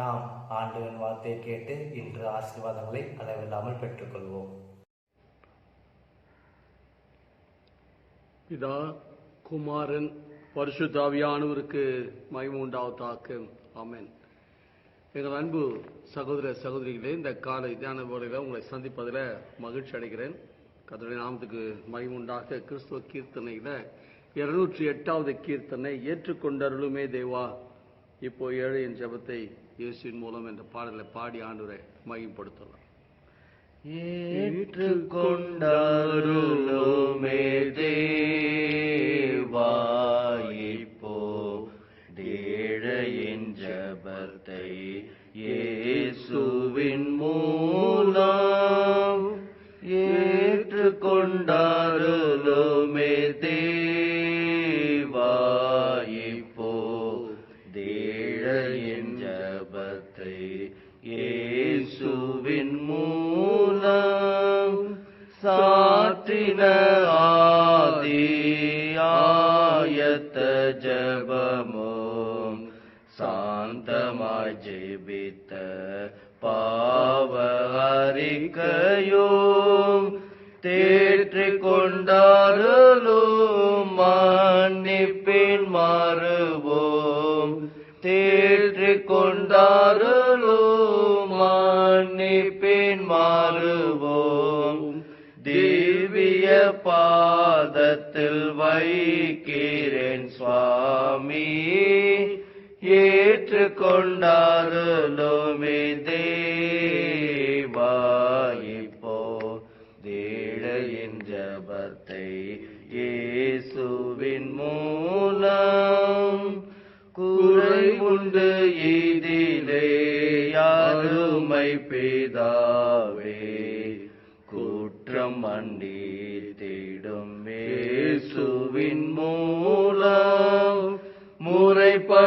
நாம் ஆண்டவன் வார்த்தையை கேட்டு இன்று ஆசீர்வாதங்களை அளவில்லாமல் பெற்றுக்கொள்வோம். பிதா குமாரன் பரிசுத்தாவியானவருக்கு மகிமை ஆமேன். எங்கள் அன்பு சகோதர சகோதரிகளே இந்த காலை தியான வேளையில் உங்களை சந்திப்பதில் மகிழ்ச்சி அடைகிறேன். கர்த்தருடைய நாமத்துக்கு மைமுண்டாக கிறிஸ்துவ கீர்த்தனையில் இருநூற்றி எட்டாவது கீர்த்தனை ஏற்றுக்கொண்டருளுமே தேவா. இப்போ ஏழையின் ஜபத்தை இயேசுவின் மூலம் என்ற பாடலை பாடி ஆண்டுரை மகிமைப்படுத்தலாம். ஏற்றுக்கொண்டருளுமே தேவாயிப்போ இப்போ தேழையின் ஜபத்தை இயேசுவின் மூலம் ஏற்றுக்கொண்டருளுமே இழையின் ஜபத்தை ஏசுவின் மூலம் சாத்தின ஆதி ஆயத்த ஜபமும் சாந்தமாய் ஜெபித்த பாவ அறிக்கையும் தேற்றிக் கொண்டாரலோ தேற்றிக் கொண்டாருளும் மன்னிப்பின் மாறுவோம். திவ்ய பாதத்தில் வைக்கிறேன் சுவாமி ஏற்றுக்கொண்டாருளுமே தேவா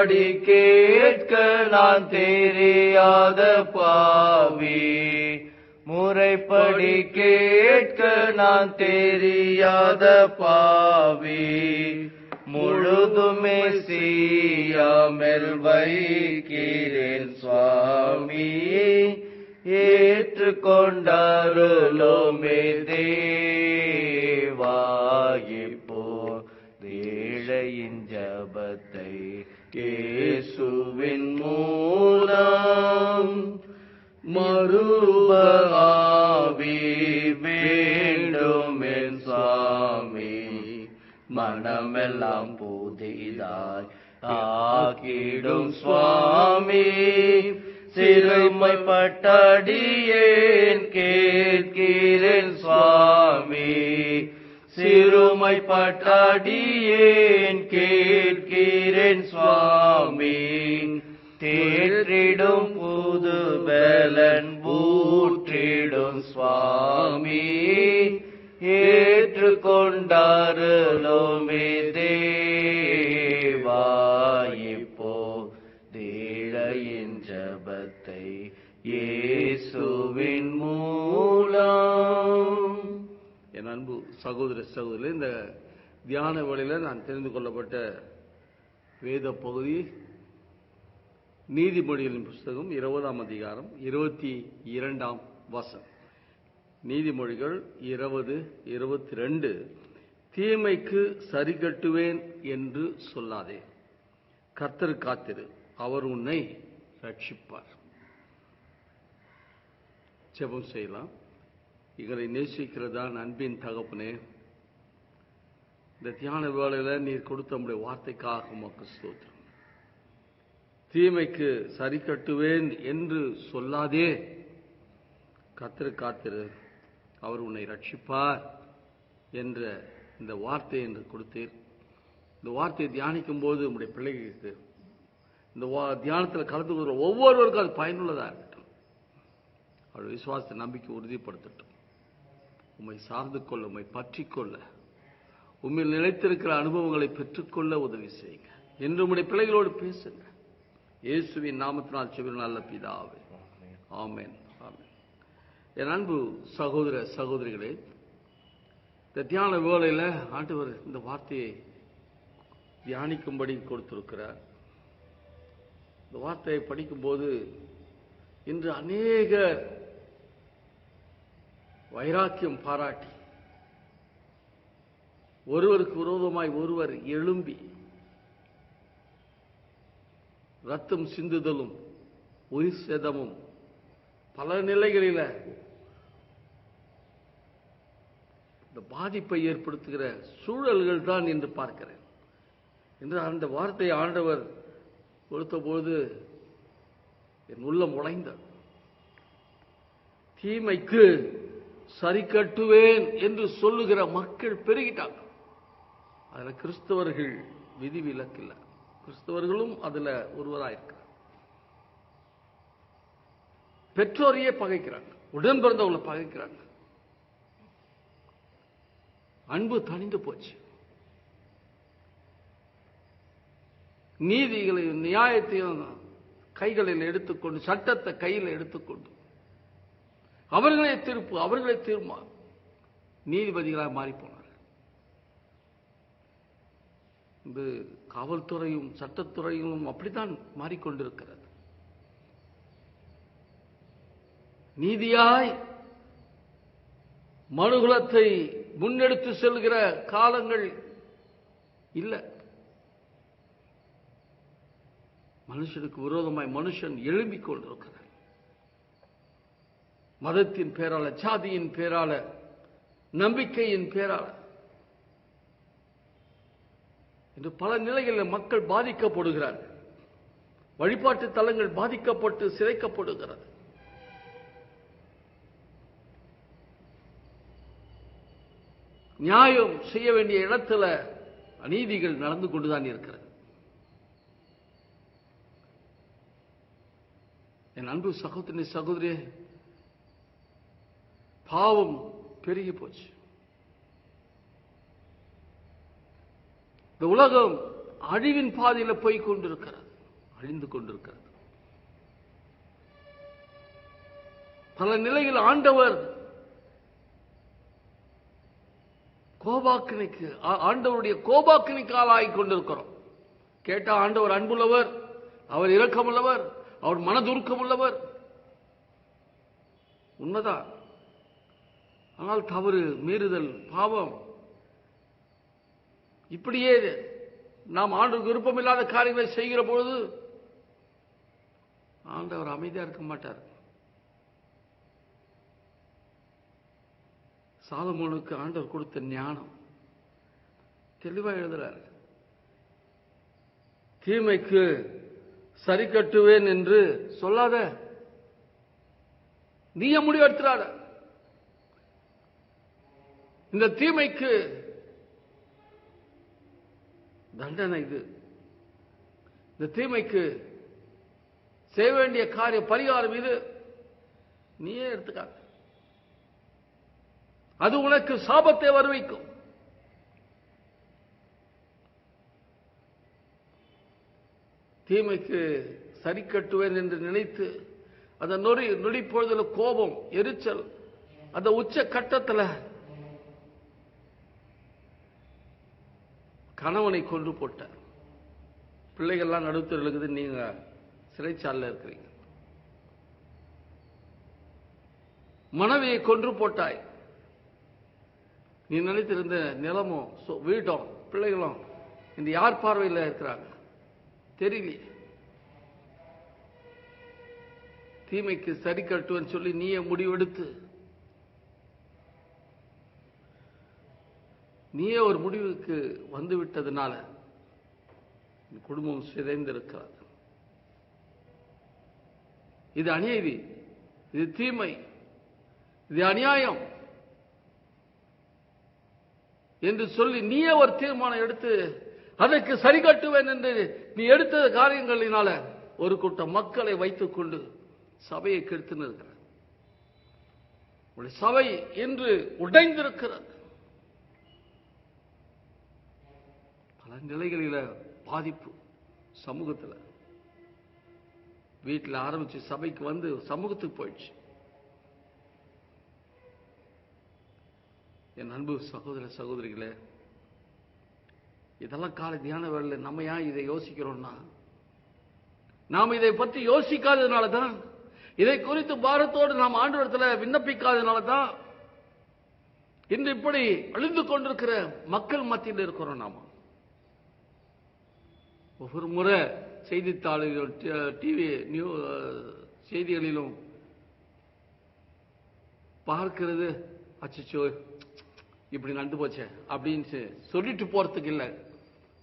முறைப்படி கேட்க நான் தெரியாத பாவி. முறைப்படி கேட்க நான் தெரியாத பாவி. முழுதுமே சீயாமல் வைக்கிறேன் சுவாமி. ஏற்றுக்கொண்டாருலோமே தேவா கேசுவின் மூலம் மறுபகாவி வேண்டும் என் சுவாமி மனமெல்லாம் புதிதாய் ஆக்கிடும் சுவாமி. சிறுமைப்பட்டடியேன் கேட்கிறேன் சுவாமி. சிறுமைப்பட்டடியேன் கேட்கிறேன் சுவாமி. தேற்றிடும் புது பலன் ஊற்றிடும் சுவாமி. ஏற்றுக்கொண்டாருலோமே தேவா சகோதர சகோதரி இந்த தியான வழியில் நான் தெரிந்து கொள்ளப்பட்ட வேத பகுதி நீதிமொழிகளின் புஸ்தகம் இருபதாம் அதிகாரம் இருபத்தி இரண்டாம் வசம் நீதிமொழிகள் இருபது இருபத்தி ரெண்டு தீமைக்கு சரி கட்டுவேன் என்று சொல்லாதே. கர்த்தர் காத்திரு அவர் உன்னை ரட்சிப்பார். ஜெபம் செய்யலாம். எங்களை நேசிக்கிறதான் அன்பின் தகப்பனே? இந்த தியான வேலையில நீர் கொடுத்த நம்முடைய வார்த்தைக்காக உமக்கு ஸ்தோத்திரம். தீமைக்கு சரி கட்டுவேன் என்று சொல்லாதே. கத்திரு காத்திரு அவர் உன்னை ரட்சிப்பார் என்ற இந்த வார்த்தை என்று கொடுத்தீர். இந்த வார்த்தையை தியானிக்கும் போது உங்களுடைய பிள்ளைகளுக்கு இந்த வா- தியானத்தில் கலந்து கொள்கிற ஒவ்வொருவருக்கும் அது பயனுள்ளதாக இருக்கட்டும். அவருடைய விசுவாசத்தை நம்பிக்கை உறுதிப்படுத்தட்டும். உம்மை சார்ந்து கொள்ள உம்மை பற்றிக்கொள்ள உண்மையில் நிலைத்திருக்கிற அனுபவங்களை பெற்றுக்கொள்ள உதவி செய்யுங்க. என்று உம்முடைய பிள்ளைகளோடு பேசுங்க. இயேசுவின் நாமத்தினால் செவிர நல்ல பிதாவே. ஆமேன். ஆமேன். என் அன்பு சகோதர சகோதரிகளே இந்த தியான வேலையில் ஆண்டவர் இந்த வார்த்தையை தியானிக்கும்படி கொடுத்திருக்கிறார். இந்த வார்த்தையை படிக்கும்போது இன்று அநேகர் வைராக்கியம் பாராட்டி. ஒருவருக்கு விரோதமாய் ஒருவர் எழும்பி ரத்தம் சிந்துதலும் உயிர் சேதமும் பல நிலைகளில இந்த பாதிப்பை ஏற்படுத்துகிற சூழல்கள் தான் என்று பார்க்கிறேன். என்று அந்த வார்த்தையை ஆண்டவர் கொடுத்தபோது என் உள்ளம் உடைந்தது. தீமைக்கு சரி கட்டுவேன் என்று சொல்லுகிற மக்கள் பெருகிட்டாங்க. அதுல கிறிஸ்தவர்கள் விதி விலக்கில்ல. கிறிஸ்தவர்களும் அதுல ஒருவராயிருக்கிறார். பெற்றோரையே பகைக்கிறாங்க. உடன் பிறந்தவங்களை பகைக்கிறாங்க. அன்பு தணிந்து போச்சு. நீதிகளையும் நியாயத்தையும் கைகளில் எடுத்துக்கொண்டு சட்டத்தை கையில் எடுத்துக்கொண்டு அவர்களே தீர்ப்பு அவர்களே தீர்மா நீதிபதிகளாக மாறிப்போனார் இந்த காவல்துறையும் சட்டத்துறையும் அப்படித்தான் மாறிக்கொண்டிருக்கிறது. நீதியாய் மனுகுலத்தை முன்னெடுத்து செல்கிற காலங்கள் இல்லை. மனுஷனுக்கு விரோதமாய் மனுஷன் எழும்பிக் கொண்டிருக்கிறார். மதத்தின் பேரால சாதியின் பேரால நம்பிக்கையின் பேரால. இன்று பல நிலைகளில் மக்கள் பாதிக்கப்படுகிறார்கள். வழிபாட்டு தலங்கள் பாதிக்கப்பட்டு சிதைக்கப்படுகிறது. நியாயம் செய்ய வேண்டிய இடத்துல அநீதிகள் நடந்து கொண்டுதான் இருக்கிறது. என் அன்பு சகோதரி சகோதரியே பாவம் பெருகி போச்சு. இந்த உலகம் அழிவின் பாதையில போய் கொண்டிருக்கிறது அழிந்து கொண்டிருக்கிறது. பல நிலையில் ஆண்டவர் கோபாக்கினைக்கு ஆண்டவருடைய கோபாக்கினைக்கு ஆளாகி கொண்டிருக்கிறோம். கேட்டா ஆண்டவர் அன்புள்ளவர் அவர் இரக்கமுள்ளவர் அவர் மனதுருக்கமுள்ளவர். உண்மைதான். ஆனால் தவறு மீறுதல் பாவம். இப்படியே நாம் ஆண்டுக்கு விருப்பமில்லாத காரியங்களை செய்கிற பொழுது ஆண்டவர் அமைதியா இருக்க மாட்டார். சாலமோனுக்கு ஆண்டவர் கொடுத்த ஞானம். தெளிவா எழுதுறார். தீமைக்கு சரி கட்டுவேன் என்று சொல்லாத நீய முடிவெடுத்துறாத. இந்த தீமைக்கு தண்டனை இது. இந்த தீமைக்கு செய்ய வேண்டிய காரிய பரிகாரம் இது. நீயே எடுத்துக்காத. அது உனக்கு சாபத்தை வருவிக்கும். தீமைக்கு சரி கட்டுவேன் என்று நினைத்து அந்த நொடி நொடி பொழுதுல கோபம் எரிச்சல் அந்த உச்ச கட்டத்துல கணவனை கொண்டு போட்டார். பிள்ளைகள்லாம் நடுத்தர் இருக்குது நீங்க சிறைச்சாலில் இருக்கிறீங்க. மனைவியை கொன்று போட்டாய். நீ நினைத்திருந்த நிலமும் வீட்டும் பிள்ளைகளும் இந்த யார் பார்வையில் இருக்கிறாங்க? தெரியலையே. தீமைக்கு சரி கட்டுவேன்னு சொல்லி நீயே முடிவெடுத்து நீயே ஒரு முடிவுக்கு வந்து விட்டதுனால குடும்பம் சிதைந்திருக்கிறது. இது அநீதி இது தீமை இது அநியாயம் என்று சொல்லி நீயே ஒரு தீர்மானம் எடுத்து அதற்கு சரி கட்டுவேன் என்று நீ எடுத்த காரியங்களினால ஒரு கூட்டம் மக்களை வைத்துக் கொண்டு சபையை கெடுத்துன்னு இருக்கிற சபை இன்று உடைந்திருக்கிறது. பல நிலைகளில் பாதிப்பு சமூகத்தில். வீட்டில் ஆரம்பிச்சு சபைக்கு வந்து சமூகத்துக்கு போயிடுச்சு. என் அன்பு சகோதர சகோதரிகளே இதெல்லாம் காலை தியான வேலையில் நம்ம ஏன் இதை யோசிக்கிறோம்னா நாம் இதை பற்றி யோசிக்காததுனால தான் இதை குறித்து பாரத்தோடு நாம் ஆண்டவரத்தில் விண்ணப்பிக்காததுனால தான் இன்று இப்படி அழிந்து கொண்டிருக்கிற மக்கள் மத்தியில் இருக்கிறோம் நாம. ஒவ்வொரு முறை செய்தித்தாள்கள் டிவி நியூ செய்திகளிலும் பார்க்கிறது அச்சோ இப்படி நடந்து போச்சே அப்படின்னு சொல்லிட்டு போறதுக்கு இல்லை.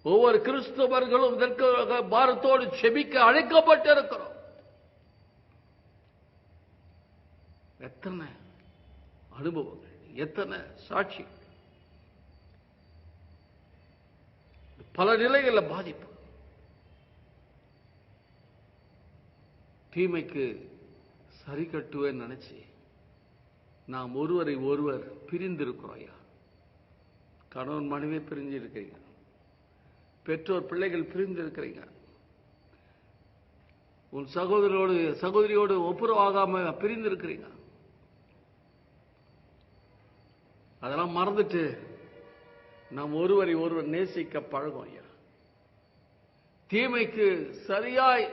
ஒவ்வொரு கிறிஸ்தவர்களும் இதற்காக பாரத்தோடு செபிக்க அழைக்கப்பட்டு இருக்கிறோம் எத்தனை அனுபவங்கள் எத்தனை சாட்சி பல நிலைகளில் பாதிப்பு. தீமைக்கு சரி கட்டுவேன்னு நினைச்சு நாம் ஒருவரை ஒருவர் பிரிந்திருக்கிறோம் ஐயா. கணவன் மனைவி பிரிஞ்சு இருக்கிறீங்க பெற்றோர் பிள்ளைகள் பிரிந்து இருக்கிறீங்க உன் சகோதரோடு சகோதரியோடு ஒப்புரவாகாம பிரிந்து இருக்கிறீங்க அதெல்லாம் மறந்துட்டு நாம் ஒருவரை ஒருவர் நேசிக்க பழகும் ஐயா. தீமைக்கு சரியாய்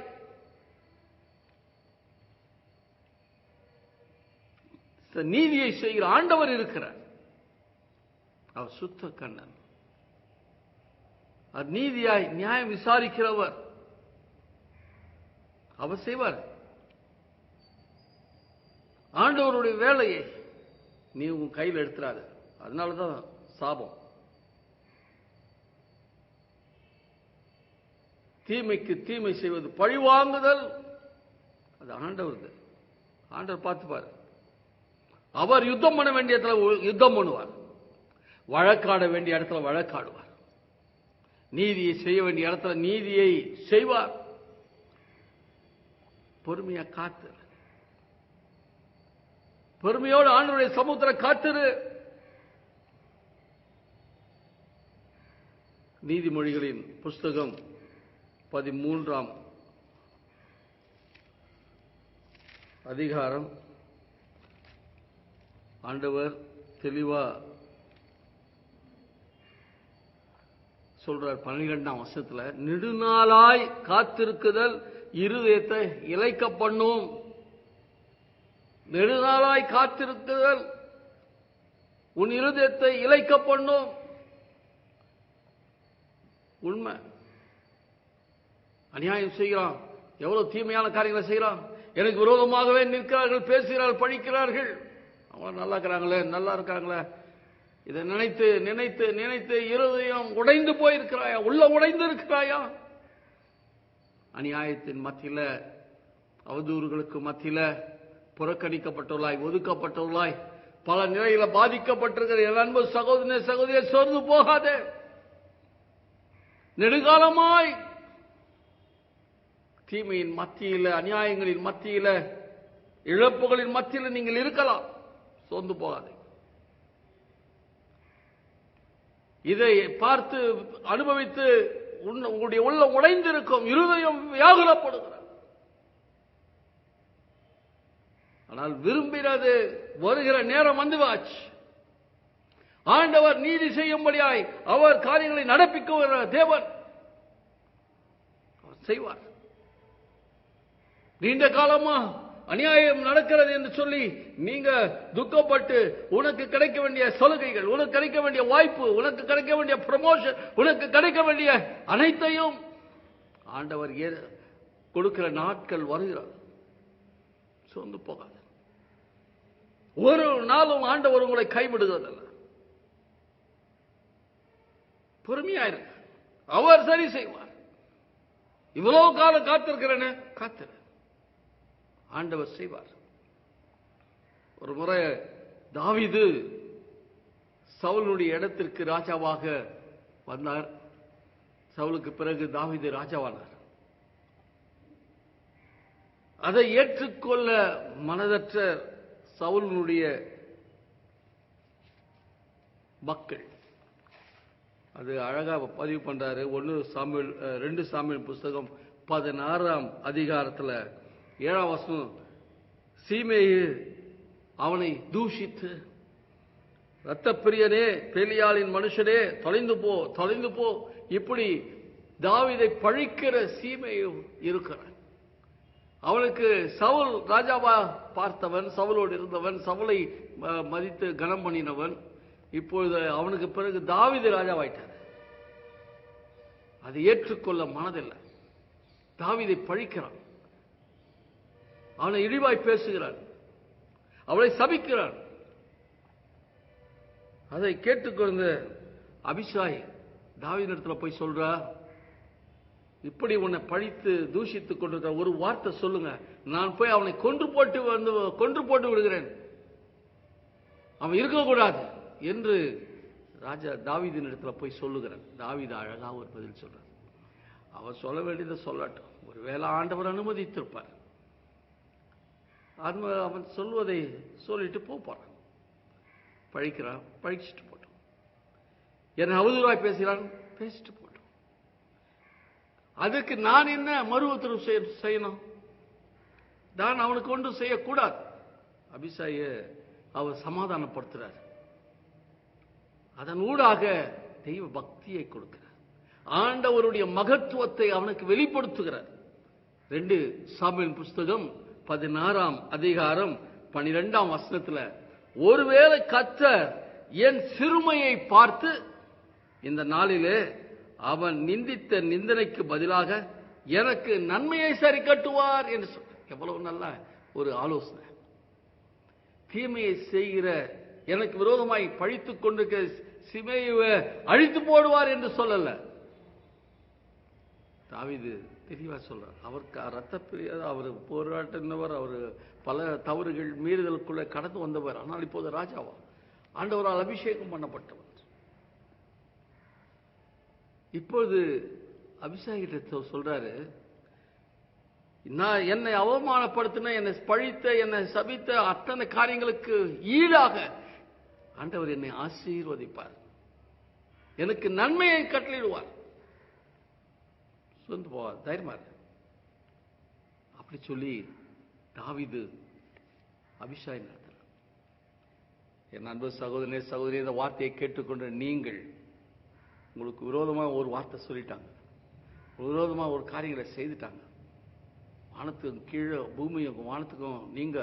நீதியை செய்கிற ஆண்டவர் இருக்கிறார். அவர் சுத்த கண்ணன். அவர் நீதியாய் நியாயம் விசாரிக்கிறவர். அவர் செய்வார். ஆண்டவருடைய வேலையை நீ உன் கையில் எடுத்துறாரு அதனாலதான் சாபம். தீமைக்கு தீமை செய்வது பழிவாங்குதல். அது ஆண்டவர் ஆண்டவர் பார்த்துப்பாரு. அவர் யுத்தம் பண்ண வேண்டிய இடத்துல யுத்தம் பண்ணுவார். வழக்காட வேண்டிய இடத்துல வழக்காடுவார். நீதியை செய்ய வேண்டிய இடத்துல நீதியை செய்வார். பொறுமையா காத்து. பொறுமையோடு ஆண்டவருடைய சமுத்திர காத்திரு நீதிமொழிகளின் புஸ்தகம் பதிமூன்றாம் அதிகாரம் ஆண்டவர் தெளிவா சொல்றார் பன்னிரெண்டாம் வருஷத்துல நெடுநாளாய் காத்திருக்குதல் இருதயத்தை இழைக்க பண்ணும் நெடுநாளாய் காத்திருக்குதல் உன் இருதயத்தை இழைக்க பண்ணும் உண்மை. அநியாயம் செய்கிறான். எவ்வளவு தீமையான காரியங்களை செய்கிறான். எனக்கு விரோதமாகவே நிற்கிறார்கள் பேசுகிறார்கள் பழிக்கிறார்கள் அவங்க நல்லா இருக்கிறாங்களே நல்லா இருக்காங்களே இதை நினைத்து நினைத்து நினைத்து இருதயம் உடைந்து போயிருக்கிறாயா? உள்ள உடைந்து இருக்கிறாயா அநியாயத்தின் மத்தியில அவதூறுகளுக்கு மத்தியில புறக்கணிக்கப்பட்டுள்ளாய் ஒதுக்கப்பட்டுள்ளாய் பல நிலையில பாதிக்கப்பட்டிருக்கிற என் அன்பு சகோதரனே சகோதரியை சோர்ந்து போகாதே. நெடுகாலமாய் தீமையின் மத்தியில அநியாயங்களின் மத்தியில இழப்புகளின் மத்தியில நீங்கள் இருக்கலாம். சோர்ந்து போகாது. இதை பார்த்து அனுபவித்து உங்களுடைய உள்ள உடைந்திருக்கும் இருதயம் வியாகுலப்படுகிறது. ஆனால் விரும்பினது வருகிற நேரம் வந்துவாச்சு. ஆண்டவர் நீதி செய்யும்படியாய் அவர் காரியங்களை நடப்பிக்குகிற தேவன் அவர் செய்வார். நீண்ட காலமா அநியாயம் நடக்கிறது என்று சொல்லி நீங்க துக்கப்பட்டு உனக்கு கிடைக்க வேண்டிய சலுகைகள் உனக்கு கிடைக்க வேண்டிய வாய்ப்பு உனக்கு கிடைக்க வேண்டிய ப்ரமோஷன் உனக்கு கிடைக்க வேண்டிய அனைத்தையும் ஆண்டவர் கொடுக்கிற நாட்கள் வருகிறது சொந்து போகாது. ஒரு நாளும் ஆண்டவர் உங்களை கைவிடுகிறதில்ல. பொறுமையாயிருங்க அவர் சரி செய்வார். இவ்வளவு காலம் காத்திருக்கிறேன்னு காத்திரு. ஆண்டவர் செய்வார். ஒரு முறை தாவிது சவுலுடைய இடத்திற்கு ராஜாவாக வந்தார். சவுலுக்கு பிறகு தாவிது ராஜாவானார். அதை ஏற்றுக்கொள்ள மனதற்ற சவுலினுடைய மக்கள் அது அழகா பதிவு பண்றாரு. ஒன்னு சாமியல் ரெண்டு சாமியல் புஸ்தகம் பதினாறாம் அதிகாரத்துல ஏழாம் வசனம் சீமையு அவனை தூஷித்து ரத்தப்பிரியனே பெலியாளின் மனுஷனே தொலைந்து போ தொலைந்து போ. இப்படி தாவிதை பழிக்கிற சீமையும் இருக்கிறான். அவனுக்கு சவுல் ராஜாவா பார்த்தவன் சவுலோடு இருந்தவன் சவுலை மதித்து கனம் பண்ணினவன். இப்பொழுது அவனுக்கு பிறகு தாவீது ராஜாவாயிட்டார். அதை ஏற்றுக்கொள்ள மனதில்லை. தாவிதை பழிக்கிறான். அவனை இழிவாய் பேசுகிறான். அவளை சபிக்கிறான். அதை கேட்டுக்கொண்ட அபிஷாய் தாவீதிடத்துல போய் சொல்றா இப்படி உன்னை பழித்து தூஷித்துக் கொண்டிருக்க ஒரு வார்த்தை சொல்லுங்க. நான் போய் அவனை கொன்று போட்டு வந்து கொன்று போட்டு விடுகிறேன். அவன் இருக்கக்கூடாது என்று ராஜா தாவிதின் இடத்துல போய் சொல்லுகிறான். தாவித அழகா ஒரு பதில் சொல்றான் அவன் சொல்ல வேண்டியதை சொல்லட்டும். ஒருவேளை ஆண்டவர் அனுமதித்திருப்பார். அவன் அவன் சொல்வதை சொல்லிட்டு போப்பான் பழிக்கிறான் பழிச்சிட்டு போட்டோம் என்னை அவதூறாய் பேசுகிறான்? பேசிட்டு போட்டோம் அதுக்கு நான் என்ன மறு உத்தரவு செய்ய- செய்யணும்? நான் அவனுக்கு ஒன்றும் செய்யக்கூடாது. அபிசாய அவர் சமாதானப்படுத்துறார். அதன் ஊடாக தெய்வ பக்தியை கொடுக்கிறார். ஆண்டவருடைய மகத்துவத்தை அவனுக்கு வெளிப்படுத்துகிறார். ரெண்டு சாமியின் புஸ்தகம் பதினாறாம் அதிகாரம் பனிரெண்டாம் வசனத்துல ஒருவேளை கத்தர் என் சிறுமையை பார்த்து இந்த நாளிலே அவன் நிந்தித்த நிந்தனைக்கு பதிலாக எனக்கு நன்மையை சரி கட்டுவார் என்று சொல் எவ்வளவு நல்ல ஒரு ஆலோசனை. தீமையை செய்கிற எனக்கு விரோதமாய் பழித்துக் கொண்டிருக்கிற சிமையை அழித்து போடுவார் என்று சொல்லல. தாவிது தெளிவாக சொல்றார். அவர் ரத்த பிரியாத அவர் போராட்டினவர் அவர் பல தவறுகள் மீறுதலுக்குள்ளே கடந்து வந்தவர். ஆனால் இப்போது ராஜாவா? ஆண்டவரால் அபிஷேகம் பண்ணப்பட்டவர். இப்பொழுது அபிஷேகிட்ட சொல்றாரு. நான் என்னை அவமானப்படுத்தின என்னை பழித்த என்னை சபித்த அத்தனை காரியங்களுக்கு ஈடாக ஆண்டவர் என்னை ஆசீர்வதிப்பார். எனக்கு நன்மையை கட்டளிடுவார் சுதந்து போவார் தைரியமா இருக்கு அப்படி சொல்லி தாவிது அபிஷாய் நடத்துறார். என் அன்பு சகோதரனே சகோதரி இந்த வார்த்தையை கேட்டுக்கொண்ட நீங்கள் உங்களுக்கு விரோதமாக ஒரு வார்த்தை சொல்லிட்டாங்க. விரோதமாக ஒரு காரியங்களை செய்துட்டாங்க. வானத்துக்கு கீழே பூமியும் வானத்துக்கும் நீங்க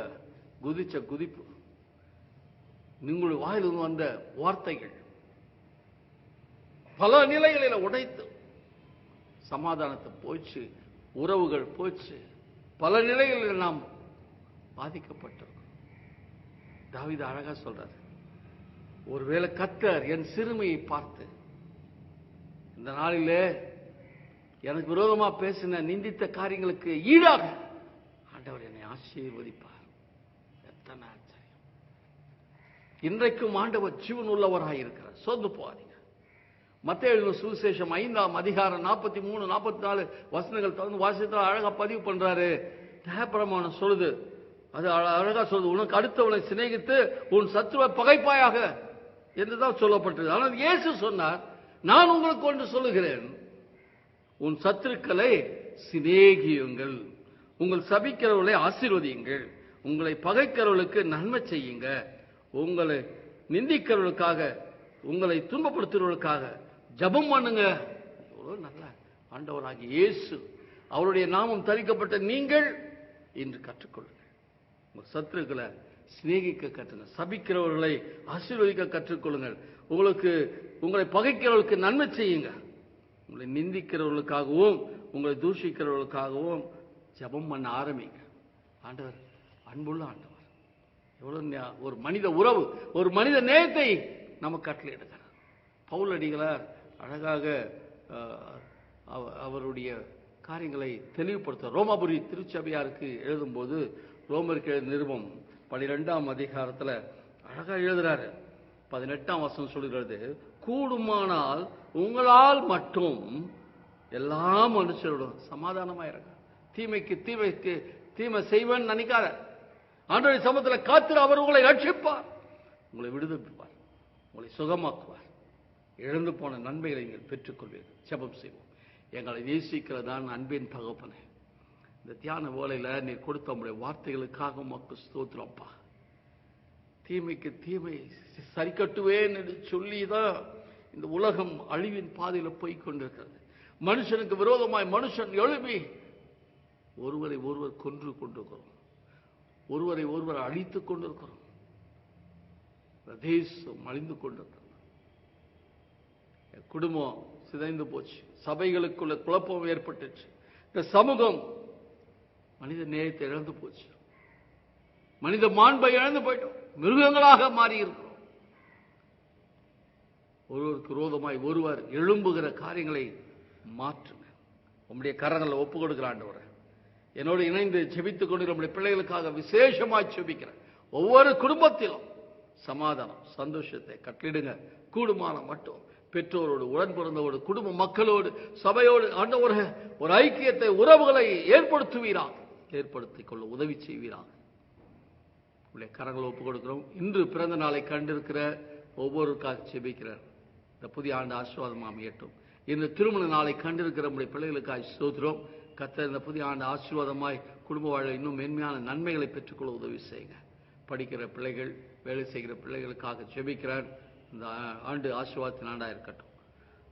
குதிச்ச குதிப்பு. உங்களுடைய வாயிலிருந்து வந்த வார்த்தைகள் பல நிலைகளில் உடைத்து சமாதானத்தை போச்சு உறவுகள் போச்சு. பல நிலைகளில் நாம் பாதிக்கப்பட்டிருக்கோம் தாவித அழகா சொல்றாரு ஒருவேளை கத்தர் என் சிறுமையை பார்த்து இந்த நாளிலே எனக்கு விரோதமா பேசின நிந்தித்த காரியங்களுக்கு ஈடாக ஆண்டவர் என்னை ஆசீர்வதிப்பார். எத்தனை ஆச்சரியம். இன்றைக்கும் ஆண்டவர் ஜீவன் உள்ளவராக இருக்கிறார் சோர்ந்து போகாதீங்க. மத்திய எழுதின சுவிசேஷம் ஐந்தாம் அதிகாரம் நாற்பத்தி மூணு நாற்பத்தி நாலு வசனங்கள் தகுந்த வாசித்தால் அழகா பதிவு பண்றாரு. நியாயப்பிரமாணம் சொல்லுது. அது அழ- அழகா சொல்லுது. உனக்கு அடுத்தவனை சிநேகித்து உன் சத்துருவை பகைப்பாயாக என்றுதான் சொல்லப்பட்டது ஆனால் இயேசு சொன்னார் நான் உங்களுக்கு ஒன்று சொல்லுகிறேன். உன் சத்துருக்களை சிநேகியுங்கள். உங்கள் சபிக்கிறவர்களை ஆசீர்வதியுங்கள். உங்களை பகைக்கிறவர்களுக்கு நன்மை செய்யுங்க. உங்களை நிந்திக்கிறவர்களுக்காக உங்களை துன்பப்படுத்துறவர்களுக்காக ஜெபம் பண்ணுங்க. எவ்வளோ நல்ல. ஆண்டவராக இயேசு அவருடைய நாமம் தரிக்கப்பட்ட நீங்கள் இன்று கற்றுக்கொள்ளுங்கள். உங்கள் சத்துருக்களை சிநேகிக்க கற்றுங்க சபிக்கிறவர்களை ஆசீர்வதிக்க கற்றுக்கொள்ளுங்கள். உங்களுக்கு உங்களை பகைக்கிறவர்களுக்கு நன்மை செய்யுங்க. உங்களை நிந்திக்கிறவர்களுக்காகவும் உங்களை தூஷிக்கிறவர்களுக்காகவும் ஜெபம் பண்ண ஆரம்பிங்க. ஆண்டவர் அன்புள்ள ஆண்டவர் எவ்வளவு ஒரு மனித உறவு ஒரு மனித நேயத்தை நம்ம கட்டளை எடுக்கிறார் அழகாக அழகாக அவருடைய காரியங்களை தெளிவுபடுத்த ரோமாபுரி திருச்சபையாருக்கு எழுதும்போது ரோமருக்கு எழுத நிறுவம் பனிரெண்டாம் அதிகாரத்தில் அழகாக எழுதுறாரு. பதினெட்டாம் வசனம் சொல்கிறது கூடுமானால் உங்களால் மட்டும் எல்லா மனுஷரோடும் சமாதானமா இருங்க தீமைக்கு தீமைக்கு தீமை செய்வேன் நினைக்காத. ஆண்டோடைய சமத்துல காத்திர அவர் உங்களை ரட்சிப்பார். உங்களை விடுதலைப்பார் உங்களை சுகமாக்குவார். இழந்து போன நன்மைகளை நீங்கள் பெற்றுக்கொள்வீர்கள். ஜெபம் செய்வோம். எங்களை நேசிக்கிறதான் அன்பின் தகப்பனே. இந்த தியான வேளையில நீர் கொடுத்த உங்களுடைய வார்த்தைகளுக்காக உமக்கு ஸ்தோத்திரம்ப்பா தீமைக்கு தீமை சரி கட்டுவேன் என்று சொல்லிதான் இந்த உலகம் அழிவின் பாதையில போய் கொண்டிருக்கிறது. மனுஷனுக்கு விரோதமாய் மனுஷன் எழுப்பி ஒருவரை ஒருவர் கொன்று கொண்டிருக்கிறோம். ஒருவரை ஒருவர் அழித்துக் கொண்டிருக்கிறோம். தேசம் அழிந்து கொண்டிருக்கிறோம் குடும்பம் சிதைந்து போச்சு. சபைகளுக்குள்ள குழப்பம் ஏற்பட்டுச்சு. இந்த சமூகம் மனித நேயத்தை இழந்து போச்சு. மனித மாண்பை இழந்து போயிட்டோம். மிருகங்களாக மாறி இருக்கிறோம் ஒருவருக்கு விரோதமாய் ஒருவர் எழும்புகிற காரியங்களை மாற்றுங்க. உங்களுடைய கரங்களை ஒப்பு கொடுக்கிறாண்டவரை என்னோடு இணைந்து செபித்துக் கொண்டு நம்முடைய பிள்ளைகளுக்காக விசேஷமாய் செபிக்கிறேன் ஒவ்வொரு குடும்பத்திலும் சமாதானம் சந்தோஷத்தை கட்டிடுங்க. கூடுமான மட்டும். பெற்றோரோடு உடன் பிறந்தோடு குடும்ப மக்களோடு சபையோடு ஆண்டவர ஒரு ஐக்கியத்தை உறவுகளை ஏற்படுத்துவீராக ஏற்படுத்திக் கொள்ள உதவி செய்வீராக உடைய கரங்களை ஒப்புக் கொடுக்கிறோம். இன்று பிறந்த நாளை கண்டிருக்கிற ஒவ்வொருக்காக செபிக்கிறார். இந்த புதிய ஆண்டு ஆசீர்வாதம் அமையட்டும் இந்த திருமண நாளை கண்டிருக்கிற நம்முடைய பிள்ளைகளுக்காக ஸ்தோத்திரம். கத்த இந்த புதிய ஆண்டு ஆசீர்வாதமாய் குடும்ப வாழ இன்னும் மென்மையான நன்மைகளை பெற்றுக்கொள்ள உதவி செய்யுங்க. படிக்கிற பிள்ளைகள் வேலை செய்கிற பிள்ளைகளுக்காக ஜெபிக்கிறார் இந்த ஆண்டு ஆசீர்வாதத்தின் ஆண்டா இருக்கட்டும்.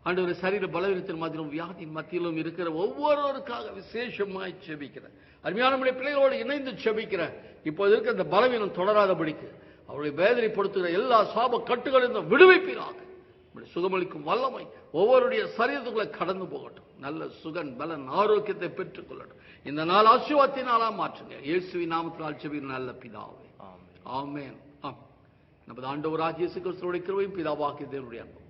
ஆண்டவர் சரீர பலவீனத்தின் மத்தியிலும் வியாதியின் மத்தியிலும் இருக்கிற ஒவ்வொருவருக்காக விசேஷமாய் ஜெபிக்கிறேன் அருமையான நம்முடைய பிள்ளைகளோடு இணைந்து ஜெபிக்கிறேன் இப்போது இருக்க அந்த பலவீனம் தொடராதபடிக்கு அவர்களை வேதனைப்படுத்துகிற எல்லா சாப கட்டுகளிலிருந்தும் விடுவிப்பீராக சுகமளிக்கும் வல்லமை ஒவ்வொருடைய சரீரத்துக்குள்ள கடந்து போகட்டும். நல்ல சுகன் பலன் ஆரோக்கியத்தை பெற்றுக் கொள்ளட்டும். இந்த நாள் ஆசீர்வாதத்தினாலா மாற்றுங்க. இயேசுவின் நாமத்தினால் ஜெபிக்கிற நல்ல பிதாவே. ஆமென். நமது ஆண்டவராகிய இயேசு கிறிஸ்துவோட கிருபையும் பிதாவாகிய தேவனுடைய அன்பும்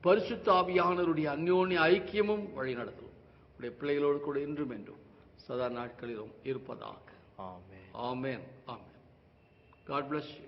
பரிசுத்த ஆவியானவருடைய அந்யோன்ய ஐக்கியமும் வழிநடத்தலும் உடைய பிள்ளைகளோடு கூட இன்றும் என்றும் சதா நாட்களிலும் இருப்பதாக. Amen. Amen. Amen. God bless you.